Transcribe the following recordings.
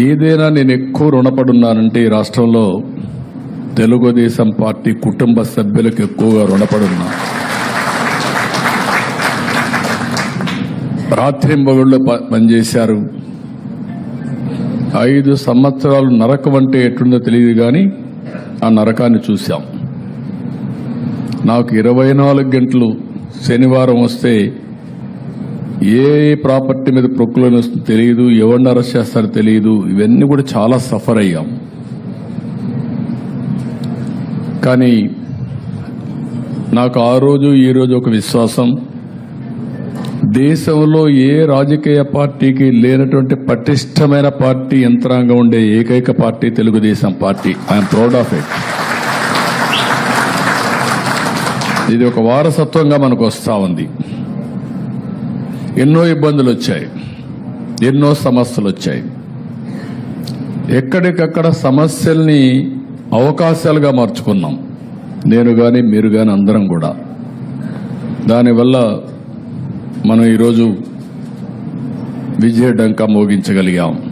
ఏదైనా నేను ఎక్కువ రుణపడున్నానంటే ఈ రాష్ట్రంలో తెలుగుదేశం పార్టీ కుటుంబ సభ్యులకు ఎక్కువగా రుణపడున్నా. రాత్రింబగుళ్ళు ప- పనిచేశారు. ఐదు సంవత్సరాలు నరకం అంటే ఎట్లుందో తెలియదు కానీ ఆ నరకాన్ని చూశాం. నాకు ఇరవై నాలుగు గంటలు శనివారం వస్తే ఏ ప్రాపర్టీ మీద ప్రొక్లోన్ వస్తుందో తెలియదు ఎవరిని అరెస్ట్ చేస్తారో తెలియదు. ఇవన్నీ కూడా చాలా సఫర్ అయ్యాం. కానీ నాకు ఆ రోజు ఈ రోజు ఒక విశ్వాసం. దేశంలో ఏ రాజకీయ పార్టీకి లేనటువంటి పటిష్టమైన పార్టీ యంత్రాంగం ఉండే ఏకైక party Telugu Desam party. I'm proud of it ఇది ఒక వారసత్వంగా మనకు వస్తూ ఉంది. ఎన్నో ఇబ్బందులు వచ్చాయి ఎన్నో సమస్యలు వచ్చాయి ఎక్కడికక్కడ సమస్యల్ని అవకాశాలుగా మార్చుకున్నాం. నేను కానీ మీరు కానీ అందరం కూడా. దానివల్ల మనం ఈరోజు విజయ డంకా మోగించగలిగాం.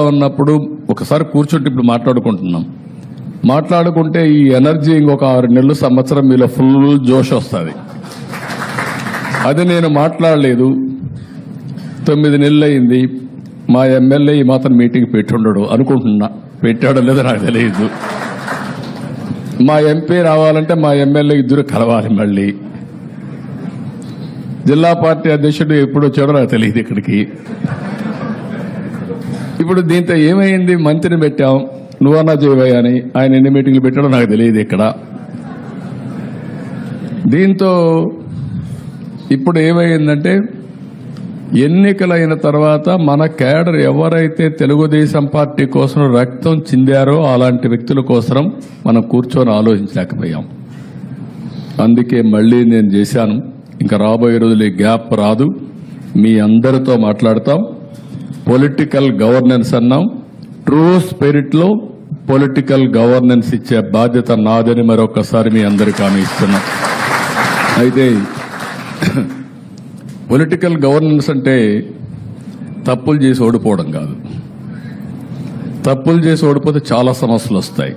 ఉన్నప్పుడు ఒకసారి కూర్చుంటే ఇప్పుడు మాట్లాడుకుంటున్నాం. మాట్లాడుకుంటే ఈ ఎనర్జీ ఇంకొక ఆరు నెలలు సంవత్సరం మీలో ఫుల్ జోష్ వస్తుంది. అది నేను మాట్లాడలేదు. తొమ్మిది నెలలు అయింది మా ఎమ్మెల్యే ఈ మాత్రం మీటింగ్ పెట్టుండడు అనుకుంటున్నా. పెట్టాడో లేదో నాకు తెలియదు మా ఎంపీ రావాలంటే మా ఎమ్మెల్యే ఇద్దరు కలవాలి మళ్ళీ. జిల్లా పార్టీ అధ్యక్షుడు ఎప్పుడు వచ్చాడో నాకు తెలియదు ఇక్కడికి. ఇప్పుడు దీంతో ఏమైంది? మంత్రిని పెట్టాం. నువ్వన్నా చేయవయ్యా అని ఆయన ఎన్ని మీటింగ్లు పెట్టాడో నాకు తెలియదు ఇక్కడ. దీంతో ఇప్పుడు ఏమైందంటే ఎన్నికలైన తర్వాత మన కేడర్ ఎవరైతే తెలుగుదేశం పార్టీ కోసం రక్తం చిందారో అలాంటి వ్యక్తుల కోసం మనం కూర్చొని ఆలోచించలేకపోయాం. అందుకే మళ్ళీ నేను చేశాను. ఇంకా రాబోయే రోజులు గ్యాప్ రాదు. మీ అందరితో మాట్లాడతాం. పొలిటికల్ గవర్నెన్స్ అన్నాం. ట్రూ స్పిరిట్లో పొలిటికల్ గవర్నెన్స్ ఇచ్చే బాధ్యత నాదని మరొకసారి మీ అందరికీ హామీ ఇస్తున్నా. అయితే పొలిటికల్ గవర్నెన్స్ అంటే తప్పులు చేసి ఓడిపోవడం కాదు. తప్పులు చేసి ఓడిపోతే చాలా సమస్యలు వస్తాయి.